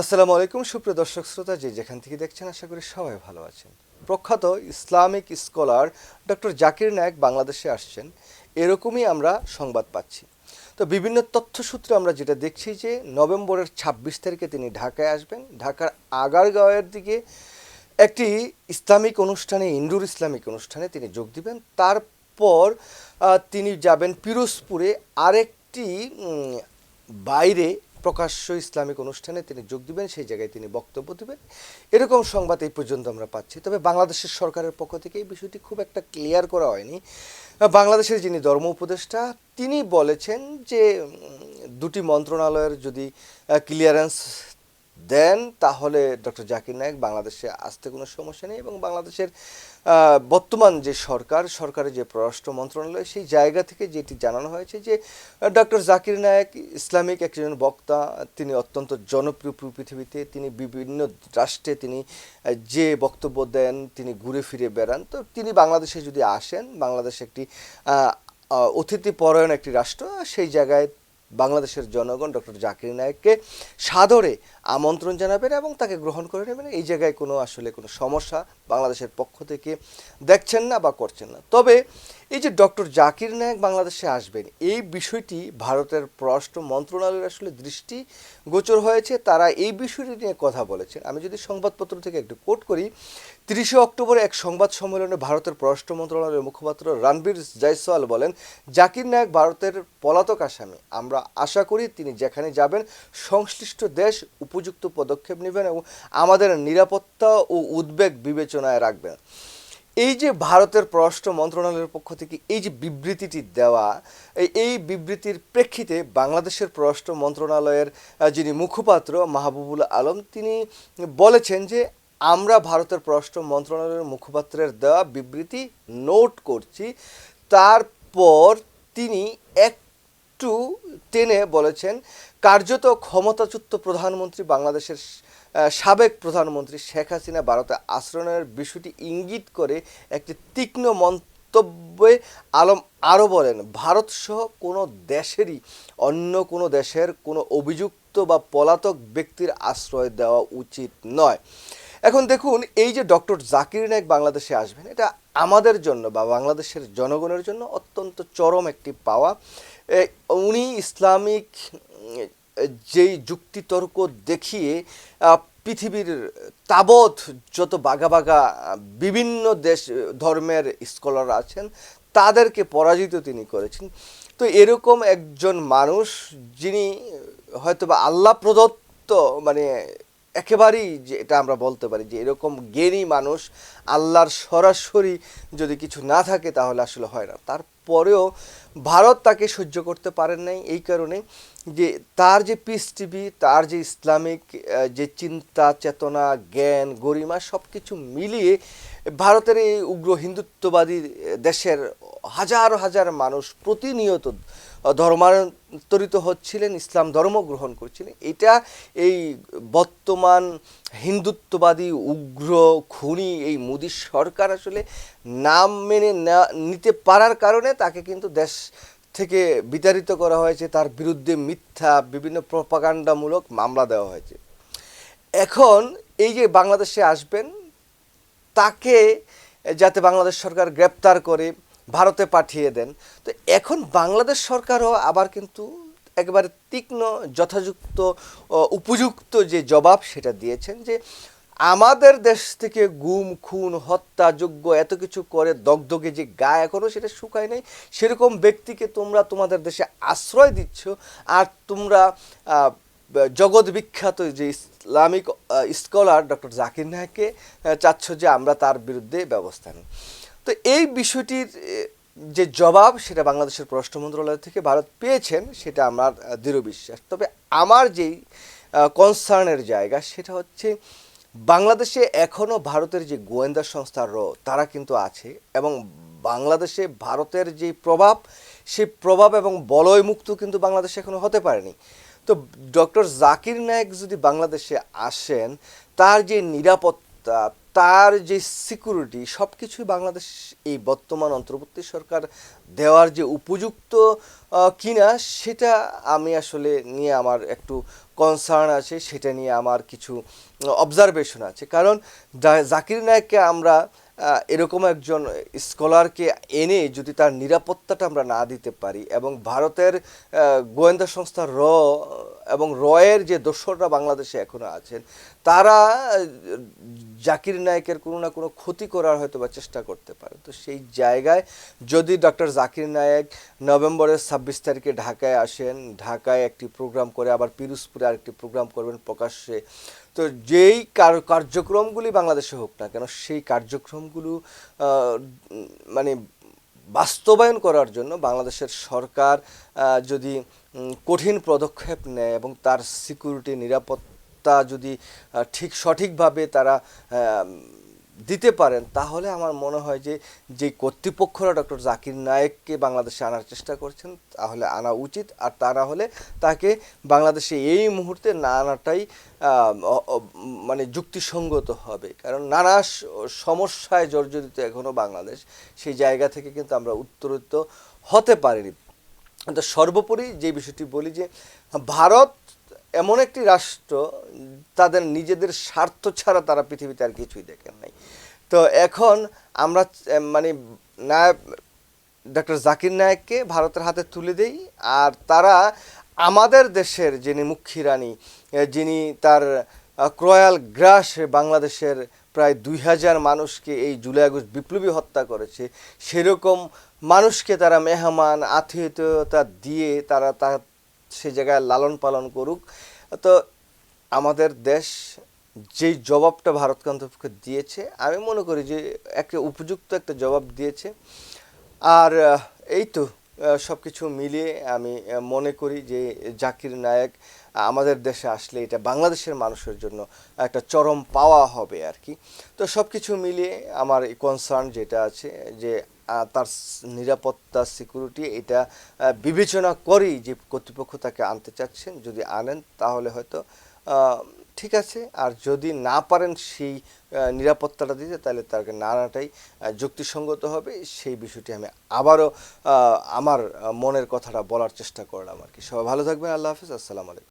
আসসালামু আলাইকুম, সুপ্রিয় দর্শক শ্রোতা যে যেখান থেকে দেখছেন, আশা করি সবাই ভালো আছেন। প্রখ্যাত Islamic scholar doctor Zakir Naik বাংলাদেশে আসছেন। এরকমই আমরা সংবাদ পাচ্ছি। তো বিভিন্ন তথ্যসূত্রে আমরা যেটা দেখছি যে নভেম্বরের ছাব্বিশ তারিখে তিনি ঢাকায় আসবেন। ঢাকার আগারগাঁওয়ের দিকে একটি ইসলামিক অনুষ্ঠানে ইন্ডোর ইসলামিক অনুষ্ঠানে তিনি যোগ দিবেন। তারপর তিনি যাবেন পিরোজপুরে। আরেকটি বাইরে প্রকাশ্য ইসলামিক অনুষ্ঠানে তিনি যোগ দিবেন, সেই জায়গায় তিনি বক্তব্য দেবেন। এরকম সংবাদ এই পর্যন্ত আমরা পাচ্ছি। তবে বাংলাদেশের সরকারের পক্ষ থেকে এই বিষয়টি খুব একটা ক্লিয়ার করা হয়নি। বাংলাদেশের যিনি ধর্ম উপদেষ্টা, তিনি বলেছেন যে দুটি মন্ত্রণালয়ের যদি ক্লিয়ারেন্স দেন, তাহলে ডক্টর জাকির নায়েক বাংলাদেশে আসতে কোনো সমস্যা নেই এবং বাংলাদেশের বর্তমান যে সরকার, সরকারের যে পররাষ্ট্র মন্ত্রণালয়, সেই জায়গা থেকে যেটি জানানো হয়েছে যে ডক্টর জাকির নায়েক ইসলামিক একজন বক্তা, তিনি অত্যন্ত জনপ্রিয় পৃথিবীতে, তিনি বিভিন্ন রাষ্ট্রে তিনি যে বক্তব্য দেন, তিনি ঘুরে ফিরে বেড়ান। তো তিনি বাংলাদেশে যদি আসেন, বাংলাদেশ একটি অতিথি পরায়ণ একটি রাষ্ট্র, সেই জায়গায় বাংলাদেশের জনগণ ডক্টর জাকির নায়েককে সাদরে আমন্ত্রণ জানাবেন এবং তাকে গ্রহণ করে নেবেন। এই জায়গায় কোনো আসলে কোনো সমস্যা বাংলাদেশের পক্ষ থেকে দেখছেন না বা করছেন না। তবে এই যে ডক্টর জাকির নায়েক বাংলাদেশে আসবেন, এই বিষয়টি ভারতের পররাষ্ট্র মন্ত্রণালয়ের আসলে দৃষ্টি গোচর হয়েছে। তারা এই বিষয়টি নিয়ে কথা বলেছেন। আমি যদি সংবাদপত্র থেকে একটু কোট করি তিরিশে অক্টোবর এক সংবাদ সম্মেলনে ভারতের পররাষ্ট্র মন্ত্রণালয়ের মুখপাত্র রণবীর জয়সওয়াল বলেন, জাকির নায়ক ভারতের পলাতক আসামি। আমরা আশা করি তিনি যেখানে যাবেন, সংশ্লিষ্ট দেশ উপযুক্ত পদক্ষেপ নেবেন এবং আমাদের নিরাপত্তা ও উদ্বেগ বিবেচনায় রাখবেন। এই যে ভারতের পররাষ্ট্র মন্ত্রণালয়ের পক্ষ থেকে এই যে বিবৃতিটি দেওয়া, এই বিবৃতির প্রেক্ষিতে বাংলাদেশের পররাষ্ট্র মন্ত্রণালয়ের যিনি মুখপাত্র মাহবুবুল আলম, তিনি বলেছেন যে আমরা ভারতের পররাষ্ট্র মন্ত্রণালয়ের মুখপাত্রের দেওয়া বিবৃতি নোট করছি। তারপর তিনি একটু টেনে বলেছেন, কার্যত ক্ষমতাচ্যুত প্রধানমন্ত্রী বাংলাদেশের সাবেক প্রধানমন্ত্রী শেখ হাসিনা ভারতে আশ্রয়ের বিষয়টি ইঙ্গিত করে একটি তীক্ষ্ণ মন্তব্যে আলম আরও বলেন, ভারত সহ কোনো দেশেরই অন্য কোনো দেশের কোনো অভিযুক্ত বা পলাতক ব্যক্তির আশ্রয় দেওয়া উচিত নয়। এখন দেখুন, এই যে ডক্টর জাকির নায়েক বাংলাদেশে আসবেন, এটা আমাদের জন্য বা বাংলাদেশের জনগণের জন্য অত্যন্ত চরম একটি পাওয়া। উনি ইসলামিক, যেই যুক্তিতর্ক দেখিয়ে পৃথিবীর তাবৎ যত বাঘা বাঘা, বিভিন্ন দেশ, ধর্মের স্কলার আছেন, তাদেরকে পরাজিত তিনি করেছেন। তো এরকম একজন মানুষ, যিনি হয়তো বা আল্লাহ প্রদত্ত মানে একেবারেই যে এটা আমরা বলতে পারি যে এরকম জ্ঞানী মানুষ আল্লাহর সরাসরি যদি কিছু না থাকে তাহলে আসলে হয় না। তারপরেও ভারত তাকে সহ্য করতে পারেন নাই এই কারণে যে তার যে পিস টিভি তার যে ইসলামিক যে চিন্তা, চেতনা, জ্ঞান, গরিমা সব কিছু মিলিয়ে ভারতের এই উগ্র হিন্দুত্ববাদী দেশের হাজার হাজার মানুষ প্রতিনিয়ত ধর্মান্তরিত হচ্ছিলেন, ইসলাম ধর্ম গ্রহণ করছিলেন। এটা এই বর্তমান হিন্দুত্ববাদী উগ্র খুনি এই মোদী সরকার আসলে নাম মেনে নিতে পারার কারণে তাকে কিন্তু দেশ থেকে বিতাড়িত করা হয়েছে, তার বিরুদ্ধে মিথ্যা, বিভিন্ন প্রপাগান্ডামূলক মামলা দেওয়া হয়েছে। এখন এই যে বাংলাদেশে আসবেন, তাকে যাতে বাংলাদেশ সরকার গ্রেপ্তার করে ভারতে পাঠিয়ে দেন। তো এখন বাংলাদেশ সরকারও আবার কিন্তু একেবারে তীক্ষ্ণ, যথাযুক্ত উপযুক্ত যে জবাব সেটা দিয়েছেন যে আমাদের দেশ থেকে গুম, খুন হত্যাযোগ্য এত কিছু করে দগদগে যে গা এখনও সেটা শুকায় নাই, সেরকম ব্যক্তিকে তোমরা তোমাদের দেশে আশ্রয় দিচ্ছ আর তোমরা জগৎ বিখ্যাত যে ইসলামিক স্কলার ডক্টর জাকির নায়ককে চাচ্ছ যে আমরা তার বিরুদ্ধে ব্যবস্থা নিই। তো এই বিষয়টির যে জবাব সেটা বাংলাদেশের পররাষ্ট্র মন্ত্রণালয় থেকে ভারত পেয়েছেন, সেটা আমার দৃঢ় বিশ্বাস। তবে আমার যেই কনসার্নের জায়গা সেটা হচ্ছে বাংলাদেশে এখনও ভারতের যে গোয়েন্দা সংস্থা র, তারা কিন্তু আছে এবং বাংলাদেশে ভারতের যে প্রভাব, সে প্রভাব এবং বলয়মুক্ত কিন্তু বাংলাদেশে এখনও হতে পারেনি। তো ডক্টর জাকির নায়েক যদি বাংলাদেশে আসেন, তার যে নিরাপত্তা তার যে সিকিউরিটি সব কিছুই বাংলাদেশ এই বর্তমান অন্তর্বর্তী সরকার দেওয়ার যে উপযুক্ত কিনা সেটা আমি আসলে নিয়ে আমার একটু কনসার্ন আছে, সেটা নিয়ে আমার কিছু অবজারভেশন আছে। কারণ জাকির নায়ককে আমরা এরকম একজন স্কলারকে এনে যদি তার নিরাপত্তাটা আমরা না দিতে পারি এবং ভারতের গোয়েন্দা সংস্থা র, এবং রয়ের যে দোসররা বাংলাদেশে এখনও আছেন তারা, জাকির নায়কের কোনো না কোনো ক্ষতি করার হয়তো বা চেষ্টা করতে পারে। তো সেই জায়গায় যদি ডক্টর জাকির নায়েক নভেম্বরের ছাব্বিশ তারিখে ঢাকায় আসেন, ঢাকায় একটি প্রোগ্রাম করে আবার পিরোজপুরে আরেকটি প্রোগ্রাম করবেন প্রকাশ্যে, তো যেই কার- কার্যক্রমগুলি বাংলাদেশে হোক না কেন, সেই কার্যক্রমগুলো মানে বাস্তবায়ন করার জন্য বাংলাদেশের সরকার যদি কঠিন পদক্ষেপ নেয় এবং তার সিকিউরিটি নিরাপত্তা যদি ঠিক সঠিকভাবে তারা দিতে পারেন, তাহলে আমার মনে হয় যে যে কর্তৃপক্ষরা ডক্টর জাকির নায়েককে বাংলাদেশে আনার চেষ্টা করছেন, তাহলে আনা উচিত। আর তা না হলে তাকে বাংলাদেশে এই মুহূর্তে না আনাটাই মানে যুক্তিসঙ্গত হবে। কারণ নানা সমস্যায় জর্জরিত এখনও বাংলাদেশ। সেই জায়গা থেকে কিন্তু আমরা উত্তরিত হতে পারিনি। তো সর্বোপরি যে বিষয়টি বলি যে, ভারত এমন একটি রাষ্ট্র, তাদের নিজেদের স্বার্থ ছাড়া তারা পৃথিবীতে আর কিছুই দেখেন নাই। তো এখন আমরা মানে না ডক্টর জাকির নায়েককে ভারতের হাতে তুলে দেই, আর তারা আমাদের দেশের যিনি মুখ্যী রানী যিনি তার ক্রয়াল গ্রাস বাংলাদেশের প্রায় দুই হাজার মানুষকে এই জুলাই আগস্ট বিপ্লবী হত্যা করেছে, সেরকম মানুষকে তারা মেহমান, আতিথেয়তা দিয়ে তারা সে জায়গায় লালন পালন করুক। তো আমাদের দেশ যেই জবাবটা ভারত কর্তৃপক্ষ দিয়েছে, আমি মনে করি যে একটা উপযুক্ত একটা জবাব দিয়েছে। আর এই তো সব কিছু মিলিয়ে আমি মনে করি যে জাকির নায়েক আমাদের দেশে আসলে এটা বাংলাদেশের মানুষের জন্য একটা চরম পাওয়া হবে আর কি। তো সব কিছু মিলিয়ে আমার কনসার্ন যেটা আছে যে তার নিরাপত্তা সিকিউরিটি এটা বিবেচনা করেই যে কর্তৃপক্ষ তাকে আনতে চাচ্ছেন, যদি আনেন তাহলে হয়তো ঠিক আছে। আর যদি না পারেন সেই নিরাপত্তাটা দিতে, তাহলে তাকে না আনাটাই যুক্তিসঙ্গত হবে। সেই বিষয়টি আমি আবারও আমার মনের কথাটা বলার চেষ্টা করলাম আর কি। সবাই ভালো থাকবেন, আল্লাহ হাফিজ, আসসালামু আলাইকুম।